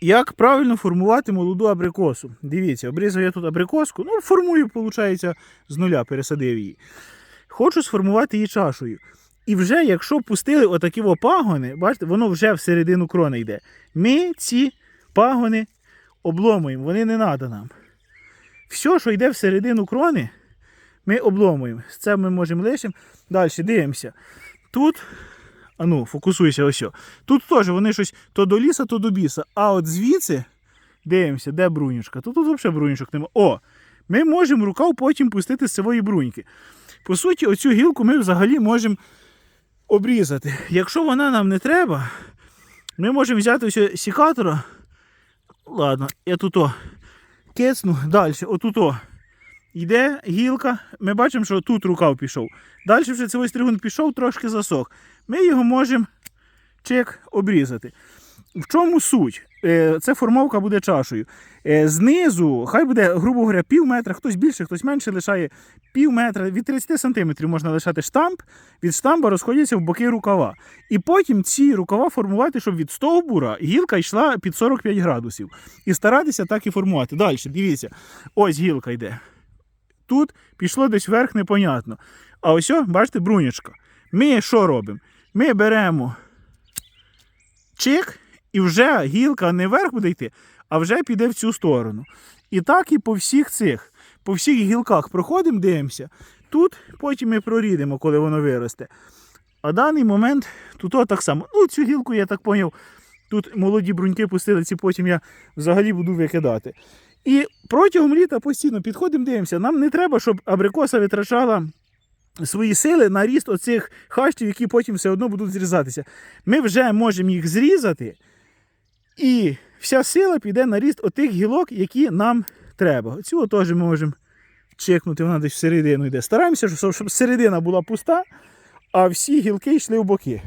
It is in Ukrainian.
Як правильно формувати молоду абрикосу? Дивіться, обрізав я тут абрикоску, ну, формую, виходить, з нуля, пересадив її. Хочу сформувати її чашею. І вже, якщо пустили отакі пагони, бачите, воно вже всередину крони йде. Ми ці пагони обломуємо, вони не треба нам. Все, що йде всередину крони, ми обломуємо. Це ми можемо лишимо. Далі дивимося. Тут, а ну, фокусуйся ось. Тут теж вони щось то до ліса, то до біса. А от звідси дивимося, де брунючка. Тут, тут взагалі брунючок немає. О! Ми можемо рукав потім пустити з цієї бруньки. По суті, оцю гілку ми взагалі можемо обрізати. Якщо вона нам не треба, ми можемо взяти ось сікатора. Ладно, я тут о, кецну. Далі, отут о. Йде гілка. Ми бачимо, що тут рукав пішов. Далі вже цей стригун пішов, трошки засох. Ми його можемо чек обрізати. В чому суть? Е, Це формовка буде чашею. Е, Знизу, хай буде, грубо говоря, пів метра, хтось більше, хтось менше лишає пів метра, від 30 сантиметрів можна лишати штамп, від штампа розходяться в боки рукава. І потім ці рукава формувати, щоб від стовбура гілка йшла під 45 градусів. І старатися так і формувати. Далі, дивіться, ось гілка йде. Тут пішло десь вверх, непонятно. А ось, бачите, брунячка. Ми що робимо? Ми беремо чик, і вже гілка не вверх буде йти, а вже піде в цю сторону. І так і по всіх цих, по всіх гілках проходимо, дивимося. Тут потім ми прорідемо, коли воно виросте. А даний момент тут так само. Ну, цю гілку, я так поняв, тут молоді бруньки пустили, ці потім я взагалі буду викидати. І протягом літа постійно підходимо, дивимося. Нам не треба, щоб абрикоса витрачала свої сили на ріст оцих хащів, які потім все одно будуть зрізатися. Ми вже можемо їх зрізати, і вся сила піде на ріст отих гілок, які нам треба. Цього теж ми можемо чекнути, вона десь всередину йде. Стараємося, щоб середина була пуста, а всі гілки йшли в боки.